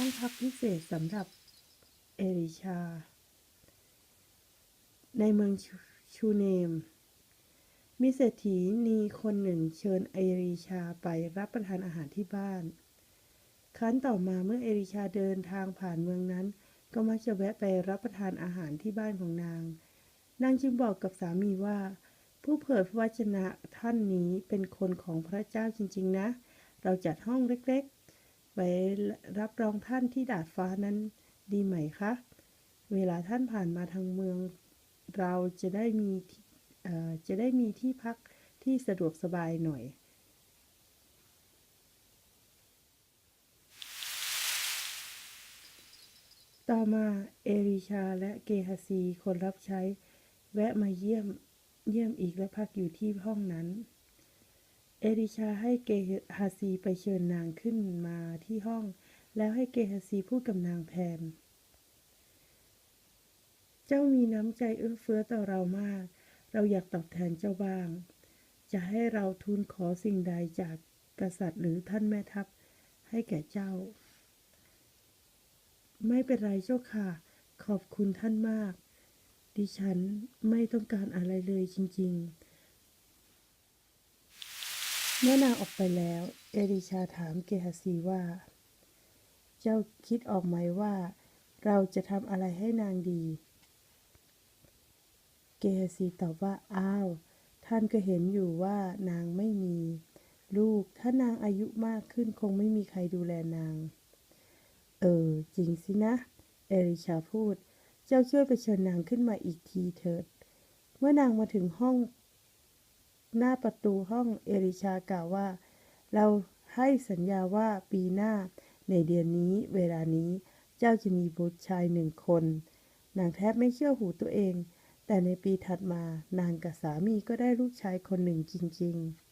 ห้องพักพิเศษสำหรับเอลิชา ในเมืองชูเนม มีเศรษฐีนีคนหนึ่งเชิญเอลิชาไปรับประทานอาหารที่บ้าน ครั้นต่อมาเมื่อเอลิชาเดินทางผ่านเมืองนั้น ก็มักจะแวะไปรับประทานอาหารที่บ้านของนาง นางจึงบอกกับสามีว่า ผู้เผยพระวจนะท่านนี้เป็นคนของพระเจ้าจริง ๆ นะ เราจัดห้องเล็กๆ ไว้รับรองท่านที่ดาดฟ้านั้นดีไหมคะ เวลาท่านผ่านมาทางเมือง เราจะได้มีที่จะได้มีที่พักที่สะดวกสบายหน่อย ต่อมาเอลิชาและเกฮาซีคนรับใช้ แวะมาเยี่ยมเยี่ยมอีกและพักอยู่ที่ห้องนั้น เอลิชาให้เกฮาซีไปเชิญนางขึ้นมาที่ห้อง แล้วให้เกฮาซีพูดกับนางแทนเจ้ามีน้ำใจเอื้อเฟื้อต่อเรามาก เราอยากตอบแทนเจ้าบ้าง จะให้เราทูลขอสิ่งใดจากกษัตริย์หรือท่านแม่ทัพให้แก่เจ้า ไม่เป็นไรเจ้าค่ะ ขอบคุณท่านมาก ดิฉันไม่ต้องการอะไรเลยจริง ๆ เมื่อนางออกไปแล้ว เอลิชาถามเกฮาซีว่า เจ้าคิดออกไหมว่า เราจะทำอะไรให้นางดี เกฮาซีตอบว่า อ้าว ท่านก็เห็นอยู่ว่านางไม่มี ลูก ถ้านางอายุมากขึ้นคงไม่มีใครดูแลนาง เออ จริงสินะ เอลิชาพูด เจ้าช่วยไปเชิญนางขึ้นมาอีกทีเถิด เมื่อนางมาถึงห้อง หน้าประตูห้องเอลิชากล่าวว่า เราให้สัญญาว่าปีหน้าในเดือนนี้เวลานี้เจ้าจะมีบุตรชายหนึ่งคน นางแทบไม่เชื่อหูตัวเอง แต่ในปีถัดมานางกับสามีก็ได้ลูกชายคนหนึ่งจริง ๆ